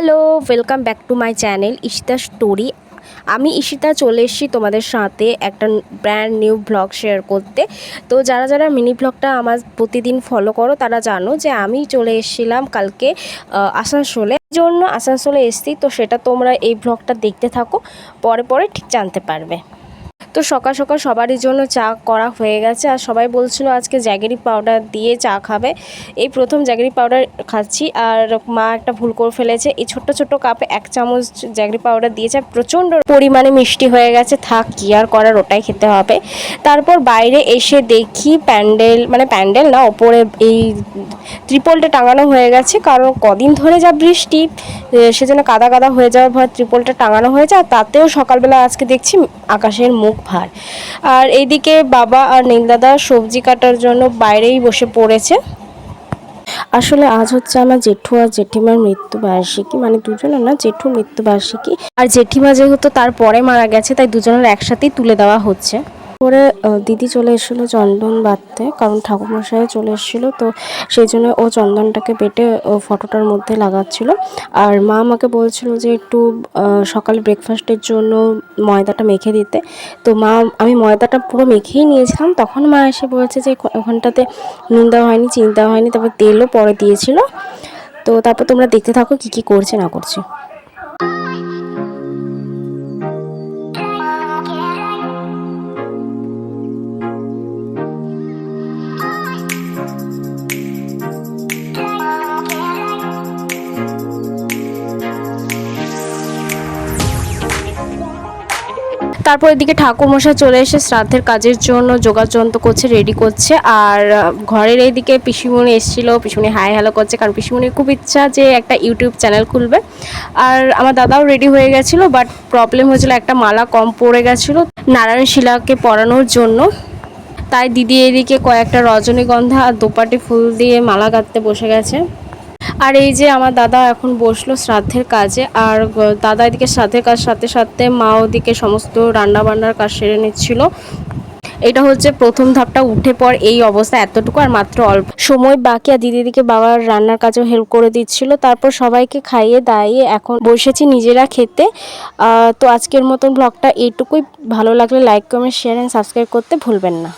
Hello welcome back to my channel Ishita story আমি ইশিতা চলে এসেছি তোমাদের সাথে একটা ব্র্যান্ড নিউ ব্লগ শেয়ার করতে। তো যারা যারা মিনি ব্লগটা আমার প্রতিদিন ফলো করো, তারা জানো যে আমি চলে এসেছিলাম কালকে আসানসোলে। জন্য আসানসোলে এসেছি, তো সেটা তোমরা এই ব্লগটা দেখতে থাকো, পরে পরে ঠিক জানতে পারবে। তো সকাল সকাল সবারই জন্য চা করা হয়ে গেছে। আর সবাই বলছিল আজকে জ্যাগেরি পাউডার দিয়ে চা খাবে। এই প্রথম জ্যাগেরি পাউডার খাচ্ছি। আর মা একটা ভুল করে ফেলেছে। এই ছোট্ট ছোট্ট কাপে এক চামচ জ্যাগেরি পাউডার দিয়েছে। প্রচণ্ড পরিমাণে মিষ্টি হয়ে গেছে। থাক, কি আর করার, ওটাই খেতে হবে। তারপর বাইরে এসে দেখি প্যান্ডেল মানে প্যান্ডেল না, ওপরে এই ত্রিপলটা টাঙানো হয়ে গেছে। কারণ কদিন ধরে যা বৃষ্টি সেজন্য কাদা কাদা হয়ে যাওয়ার ভয় ত্রিপলটা টাঙানো হয়েছে আর তাতেও সকালবেলা আজকে দেখছি আকাশের মুখ ভার। আর এইদিকে বাবা আর নীলদাদা সবজি কাটার জন্য বাইরেই বসে পড়েছে। আসলে আজ হচ্ছে আমার জেঠু আর জেঠিমার মৃত্যুবার্ষিকী। মানে দুজনের না, জেঠুর মৃত্যুবার্ষিকী। আর জেঠিমা যেহেতু তারপরে মারা গেছে, তাই দুজনের একসাথেই তুলে দেওয়া হচ্ছে। পরে দিদি চলে এসেছিল চন্দন বাঁধতে, কারণ ঠাকুরমশাই চলে এসেছিল, তো সেই জন্য ও চন্দনটাকে বেটে, ও ফটোটার মধ্যে লাগাচ্ছিল। আর মা আমাকে বলছিল যে একটু সকালে ব্রেকফাস্টের জন্য ময়দাটা মেখে দিতে। তো মা, আমি ময়দাটা পুরো মেখেই নিয়েছিলাম। তখন মা এসে বলছে যে ওখানটাতে নুন দেওয়া হয়নি, চিনি দেওয়া হয়নি। তারপর তেলও পরে দিয়েছিল। তো তারপর তোমরা দেখতে থাকো কি কি করছে, না করছে। তারপর এদিকে ঠাকুরমশাই চলে এসে শ্রাদ্ধের কাজের জন্য যোগাযন্ত্র করছে রেডি করছে। আর ঘরের এইদিকে পিসিমণি এসেছিল, পিসিমণি হাই হ্যালো করছে, কারণ পিসিমণির খুব ইচ্ছা যে একটা ইউটিউব চ্যানেল খুলবে। আর আমার দাদাও রেডি হয়ে গেছিল বাট প্রবলেম হয়েছিল একটা মালা কম পড়ে গেছিল নারায়ণ শিলাকে পরানোর জন্য। তাই দিদি এদিকে কয়েকটা রজনীগন্ধা আর দোপাটি ফুল দিয়ে মালা গাঁথতে বসে গেছে। আর এই যে আমার দাদা এখন বসল শ্রাদ্ধের কাজে, আর দাদা এদিকে শ্রাদ্ধের কাজ সাথে সাথে মা ওদিকে সমস্ত রান্না বান্নার কাজ সেরে নিচ্ছিল। এটা হচ্ছে প্রথম ধাপটা, উঠে পর এই অবস্থা এতটুকু আর মাত্র অল্প। সময় বাকি, আর দিদিদিকে বাবার রান্নার কাজেও হেল্প করে দিচ্ছিল। তারপর সবাইকে খাইয়ে দাইয়ে এখন বসেছি নিজেরা খেতে। তো আজকের মতন ব্লগটা এইটুকুই। ভালো লাগলে like comment share and subscribe করতে ভুলবেন না।